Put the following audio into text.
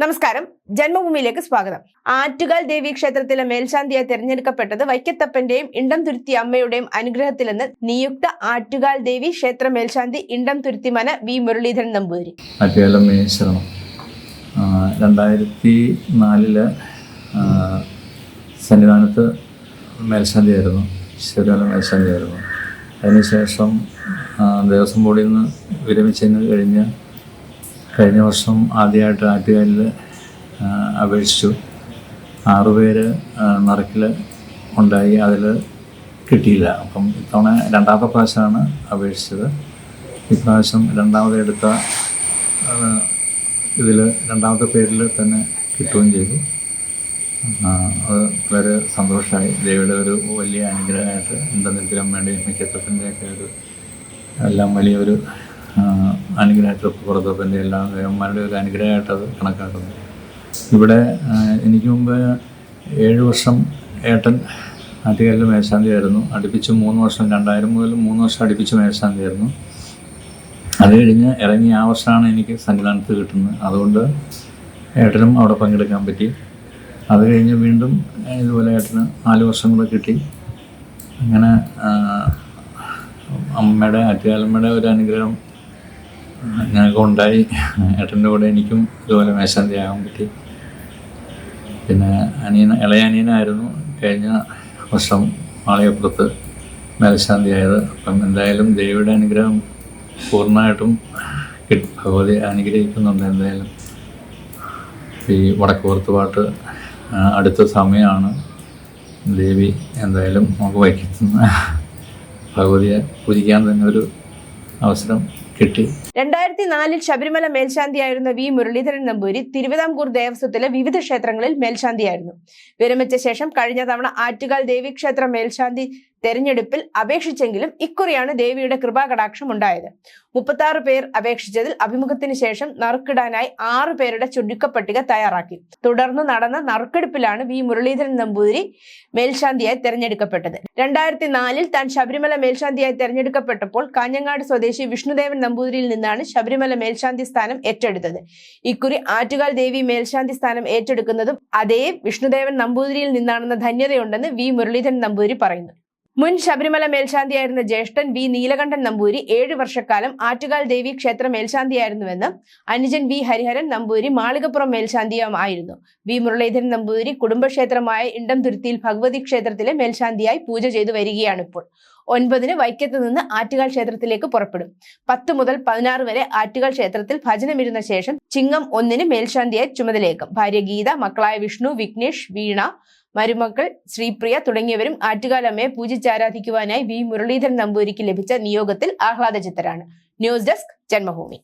നമസ്കാരം. ജന്മഭൂമിയിലേക്ക് സ്വാഗതം. ആറ്റുകാൽ ദേവി ക്ഷേത്രത്തിലെ മേൽശാന്തിയായി തിരഞ്ഞെടുക്കപ്പെട്ടത് വൈക്കത്തപ്പന്റെയും ഇണ്ടം തുരുത്തി അമ്മയുടെയും അനുഗ്രഹത്തിലെന്ന് നിയുക്ത ആറ്റുകാൽ ദേവി ക്ഷേത്ര മേൽശാന്തി ഇണ്ടം തുരുത്തിമന വി മുരളീധരൻ മേശ്വരണം രണ്ടായിരത്തി നാലിൽ സന്നിധാനത്ത് മേൽശാന്തിയായിരുന്നു. ശിവരാല മേൽശാന്തിയായിരുന്നു. അതിനുശേഷം ദേവസ്വം ബോർഡിൽ നിന്ന് വിരമിച്ചതിന് കഴിഞ്ഞ് കഴിഞ്ഞ വർഷം ആദ്യമായിട്ട് ആറ്റുകാലിൽ അപേക്ഷിച്ചു. ആറുപേര് നറുക്കിൽ ഉണ്ടായി അതിൽ കിട്ടിയില്ല. അപ്പം ഇത്തവണ രണ്ടാമത്തെ പ്രാവശ്യമാണ് അപേക്ഷിച്ചത്. ഇപ്രാവശ്യം രണ്ടാമത് എടുത്ത ഇതിൽ രണ്ടാമത്തെ പേരിൽ തന്നെ കിട്ടുകയും ചെയ്തു. അത് വളരെ സന്തോഷമായി ദേവിയുടെ ഒരു വലിയ അനുഗ്രഹമായിട്ട് എന്തെങ്കിലും വേണ്ടി മിക്കത്തിന്റെയൊക്കെ ഒരു എല്ലാം വലിയൊരു ആ, അനുഗ്രഹമായിട്ട് പുറത്തപ്പന്റെ എല്ലാ ദേവന്മാരുടെ ഒരു അനുഗ്രഹമായിട്ടത് അത് കണക്കാക്കുന്നു. ഇവിടെ എനിക്ക് മുമ്പ് ഏഴ് വർഷം ഏട്ടൻ ആറ്റുകാലിൽ മേശാന്തിയായിരുന്നു അടുപ്പിച്ച് മൂന്ന് വർഷം രണ്ടായിരം മുതൽ മൂന്ന് വർഷം അടുപ്പിച്ച് മേശാന്തിയായിരുന്നു അത് കഴിഞ്ഞ് ഇറങ്ങി ആ വർഷമാണ് എനിക്ക് സന്നിധാനത്ത് കിട്ടുന്നത്. അതുകൊണ്ട് ഏട്ടനും അവിടെ പങ്കെടുക്കാൻ പറ്റി. അത് കഴിഞ്ഞ് വീണ്ടും ഇതുപോലെ ഏട്ടന് നാല് വർഷം കൂടെ കിട്ടി. അങ്ങനെ അമ്മയുടെ ആറ്റുകാലമ്മയുടെ ഒരു അനുഗ്രഹം ഞങ്ങൾക്ക് ഉണ്ടായി. ഏട്ടന്റെ കൂടെ എനിക്കും ഇതുപോലെ മേശാന്തിയാകാൻ പറ്റി. പിന്നെ അനിയൻ ഇളയ അനിയനായിരുന്നു. കഴിഞ്ഞ വർഷം മാളികപ്പുറത്ത് മേൽശാന്തിയായത് അപ്പം എന്തായാലും ദേവിയുടെ അനുഗ്രഹം പൂർണമായിട്ടും ഭഗവതി അനുഗ്രഹിക്കുന്നുണ്ട് എന്തായാലും. ഈ വടക്കുപുറത്ത് പാട്ട് അടുത്ത സമയമാണ് ദേവി എന്തായാലും നമുക്ക് വൈക്കത്തുന്ന ഭഗവതിയെ പൂജിക്കാൻ തന്നെ ഒരു അവസരം കിട്ടി. രണ്ടായിരത്തി നാലിൽ ശബരിമല മേൽശാന്തിയായിരുന്ന വി മുരളീധരൻ നമ്പൂരി തിരുവിതാംകൂർ ദേവസ്വത്തിലെ വിവിധ ക്ഷേത്രങ്ങളിൽ മേൽശാന്തിയായിരുന്നു. വിരമിച്ച ശേഷം കഴിഞ്ഞ തവണ ആറ്റുകാൽ ദേവീക്ഷേത്ര മേൽശാന്തി തെരഞ്ഞെടുപ്പിൽ അപേക്ഷിച്ചെങ്കിലും ഇക്കുറിയാണ് ദേവിയുടെ കൃപാകടാക്ഷം ഉണ്ടായത്. മുപ്പത്തി ആറ് പേർ അപേക്ഷിച്ചതിൽ അഭിമുഖത്തിന് ശേഷം നറുക്കിടാനായി ആറു പേരുടെ ചുരുക്കപ്പട്ടിക തയ്യാറാക്കി. തുടർന്ന് നടന്ന നറുക്കെടുപ്പിലാണ് വി. മുരളീധരൻ നമ്പൂതിരി മേൽശാന്തിയായി തെരഞ്ഞെടുക്കപ്പെട്ടത്. രണ്ടായിരത്തി നാലിൽ താൻ ശബരിമല മേൽശാന്തിയായി തെരഞ്ഞെടുക്കപ്പെട്ടപ്പോൾ കാഞ്ഞങ്ങാട് സ്വദേശി വിഷ്ണുദേവൻ നമ്പൂതിരിയിൽ നിന്നാണ് ശബരിമല മേൽശാന്തി സ്ഥാനം ഏറ്റെടുത്തത്. ഇക്കുറി ആറ്റുകാൽ ദേവി മേൽശാന്തി സ്ഥാനം ഏറ്റെടുക്കുന്നതും അതേ വിഷ്ണുദേവൻ നമ്പൂതിരിയിൽ നിന്നാണെന്ന ധന്യതയുണ്ടെന്ന് വി. മുരളീധരൻ നമ്പൂതിരി പറയുന്നു. മുൻ ശബരിമല മേൽശാന്തിയായിരുന്ന ജ്യേഷ്ഠൻ വി. നീലകണ്ഠൻ നമ്പൂരി ഏഴു വർഷക്കാലം ആറ്റുകാൽ ദേവി ക്ഷേത്ര മേൽശാന്തിയായിരുന്നുവെന്ന് അനുജൻ വി. ഹരിഹരൻ നമ്പൂരി മാളികപ്പുറം മേൽശാന്തിയുമായിരുന്നു വി. മുരളീധരൻ നമ്പൂരി കുടുംബക്ഷേത്രമായ ഇണ്ടം തുരുത്തിയിൽ ഭഗവതി ക്ഷേത്രത്തിലെ മേൽശാന്തിയായി പൂജ ചെയ്തു വരികയാണിപ്പോൾ ഒൻപതിന് വൈക്കത്ത് നിന്ന് ആറ്റുകാൽ ക്ഷേത്രത്തിലേക്ക് പുറപ്പെടും. പത്ത് മുതൽ പതിനാറ് വരെ ആറ്റുകാൽ ക്ഷേത്രത്തിൽ ഭജനമിരുന്ന ശേഷം ചിങ്ങം ഒന്നിന് മേൽശാന്തിയായി ചുമതലയേക്കും ഭാര്യ ഗീത മക്കളായ വിഷ്ണു വിഘ്നേഷ് വീണ മരുമക്കൾ ശ്രീപ്രിയ തുടങ്ങിയവരും ആറ്റുകാലമ്മയെ പൂജിച്ചാരാധിക്കുവാനായി വി. മുരളീധരൻ നമ്പൂരിക്ക് ലഭിച്ച നിയോഗത്തിൽ ആഹ്ലാദചിത്തരാണ്. News desk Janmabhumi.